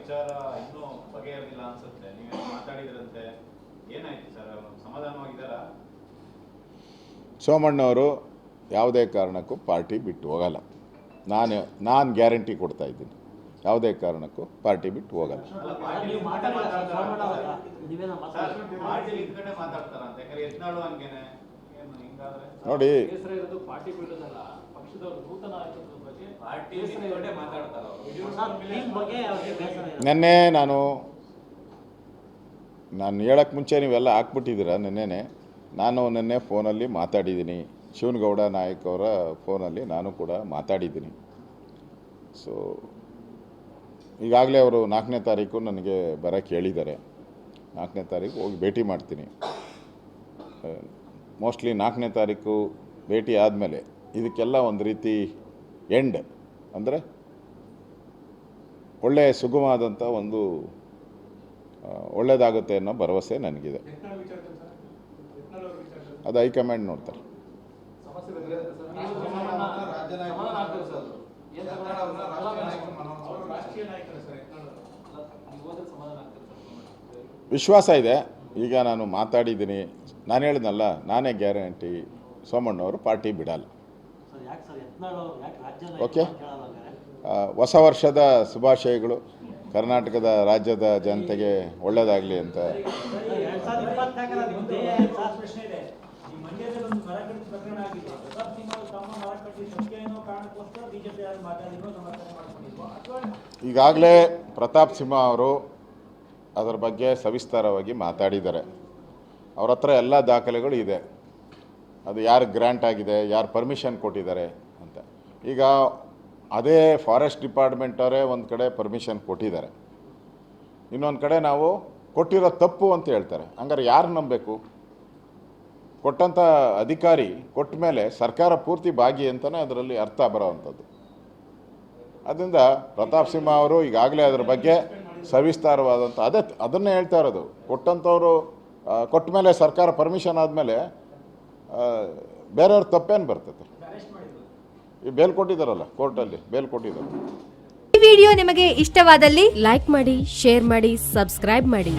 ವಿಚಾರ ಇನ್ನೂ ಬಗೆಹರಿದಿಲ್ಲ ಅನ್ಸುತ್ತೆ. ನೀವೇ ಮಾತಾಡಿದ್ರಂತೆ. ಏನಾಯ್ತು ಸರ್? ಸಮಾಧಾನವಾಗಿದ್ದಾರಾ? ಸೋಮಣ್ಣವರು ಯಾವುದೇ ಕಾರಣಕ್ಕೂ ಪಾರ್ಟಿ ಬಿಟ್ಟು ಹೋಗಲ್ಲ. ನಾನು ನಾನು ಗ್ಯಾರಂಟಿ ಕೊಡ್ತಾ ಇದ್ದೀನಿ. ಯಾವುದೇ ಕಾರಣಕ್ಕೂ ಪಾರ್ಟಿ ಬಿಟ್ಟು ಹೋಗಲ್ಲ. ಮಾತಾಡ್ತಾರಂತೆ. ನೋಡಿ. ನೆನ್ನೆ ಇರೋದು ಪಾರ್ಟಿ ಬಿಡೋದಲ್ಲ ಪಕ್ಷದವರು ನೂತನ ಆಯ್ಕೆಗಳ ಬಗ್ಗೆ ಪಾರ್ಟಿ ಇದ್ಕಡೆ ಮಾತಾಡ್ತಾರ ಅವರು. ಸರ್ ಬಗ್ಗೆ ಅವ್ರಿಗೆ ಬೇಸರ ಇದೆ. ನಿನ್ನೆ ನಾನು ನಾನು ಹೇಳಕ್ಕೆ ಮುಂಚೆ ನೀವೆಲ್ಲ ಹಾಕ್ಬಿಟ್ಟಿದ್ದೀರ ನಿನ್ನೆನೆ? ನಾನು ನೆನ್ನೆ ಫೋನಲ್ಲಿ ಮಾತಾಡಿದ್ದೀನಿ. ಶಿವನಗೌಡ ನಾಯಕ್ ಅವರ ಫೋನಲ್ಲಿ ನಾನು ಕೂಡ ಮಾತಾಡಿದ್ದೀನಿ. ಸೊ ಈಗಾಗಲೇ ಅವರು ನಾಲ್ಕನೇ ತಾರೀಕು ನನಗೆ ಬರೋಕ್ಕೆ ಹೇಳಿದ್ದಾರೆ. ನಾಲ್ಕನೇ ತಾರೀಕು ಹೋಗಿ ಭೇಟಿ ಮಾಡ್ತೀನಿ. ಮೋಸ್ಟ್ಲಿ ನಾಲ್ಕನೇ ತಾರೀಕು ಭೇಟಿ ಆದಮೇಲೆ ಇದಕ್ಕೆಲ್ಲ ಒಂದು ರೀತಿ ಎಂಡ್ ಅಂದರೆ ಒಳ್ಳೆಯ ಸುಗಮವಾದಂಥ ಒಂದು ಒಳ್ಳೆಯದಾಗುತ್ತೆ ಅನ್ನೋ ಭರವಸೆ ನನಗಿದೆ. ಅದು ಹೈಕಮಾಂಡ್ ನೋಡ್ತಾರೆ. ವಿಶ್ವಾಸ ಇದೆ. ಈಗ ನಾನು ಮಾತಾಡಿದ್ದೀನಿ. ನಾನು ಹೇಳಿದ್ನಲ್ಲ ನಾನೇ ಗ್ಯಾರಂಟಿ ಸೋಮಣ್ಣವರು ಪಾರ್ಟಿ ಬಿಡಲ್ಲ. ಓಕೆ. ಹೊಸ ವರ್ಷದ ಶುಭಾಶಯಗಳು. ಕರ್ನಾಟಕದ ರಾಜ್ಯದ ಜನತೆಗೆ ಒಳ್ಳೆಯದಾಗಲಿ ಅಂತ. ಈಗಾಗಲೇ ಪ್ರತಾಪ್ ಸಿಂಹ ಅವರು ಅದರ ಬಗ್ಗೆ ಸವಿಸ್ತಾರವಾಗಿ ಮಾತಾಡಿದ್ದಾರೆ. ಅವ್ರ ಹತ್ರ ಎಲ್ಲ ದಾಖಲೆಗಳು ಇದೆ. ಅದು ಯಾರು ಗ್ರ್ಯಾಂಟ್ ಆಗಿದೆ, ಯಾರು ಪರ್ಮಿಷನ್ ಕೊಟ್ಟಿದ್ದಾರೆ ಅಂತ. ಈಗ ಅದೇ ಫಾರೆಸ್ಟ್ ಡಿಪಾರ್ಟ್ಮೆಂಟವರೇ ಒಂದು ಕಡೆ ಪರ್ಮಿಷನ್ ಕೊಟ್ಟಿದ್ದಾರೆ. ಇನ್ನೊಂದು ಕಡೆ ನಾವು ಕೊಟ್ಟಿರೋ ತಪ್ಪು ಅಂತ ಹೇಳ್ತಾರೆ. ಹಂಗಾರೆ ಯಾರು ನಂಬಬೇಕು? ಕೊಟ್ಟಂಥ ಅಧಿಕಾರಿ ಕೊಟ್ಟ ಮೇಲೆ ಸರ್ಕಾರ ಪೂರ್ತಿ ಭಾಗಿ ಅಂತಲೇ ಅದರಲ್ಲಿ ಅರ್ಥ ಬರೋವಂಥದ್ದು. ಅದರಿಂದ ಪ್ರತಾಪ್ ಸಿಂಹ ಅವರು ಈಗಾಗಲೇ ಅದರ ಬಗ್ಗೆ ಸವಿಸ್ತಾರವಾದಂಥ, ಅದೇ ಅದನ್ನೇ ಹೇಳ್ತಾ ಇರೋದು. ಕೊಟ್ಟಂಥವ್ರು ಕೊಟ್ಟ ಮೇಲೆ ಸರ್ಕಾರ ಪರ್ಮಿಷನ್ ಆದಮೇಲೆ ಬೇರೆಯವ್ರ ತಪ್ಪೇನು ಬರ್ತದೆ ಈ ಬೇಲ್ ಕೊಟ್ಟಿದ್ದಾರಲ್ಲ, ಕೋರ್ಟಲ್ಲಿ, ಬೇಲ್ ಕೊಟ್ಟಿದ್ದಾರೆ. ಈ ವಿಡಿಯೋ ನಿಮಗೆ ಇಷ್ಟವಾದಲ್ಲಿ ಲೈಕ್ ಮಾಡಿ, ಶೇರ್ ಮಾಡಿ, ಸಬ್ಸ್ಕ್ರೈಬ್ ಮಾಡಿ.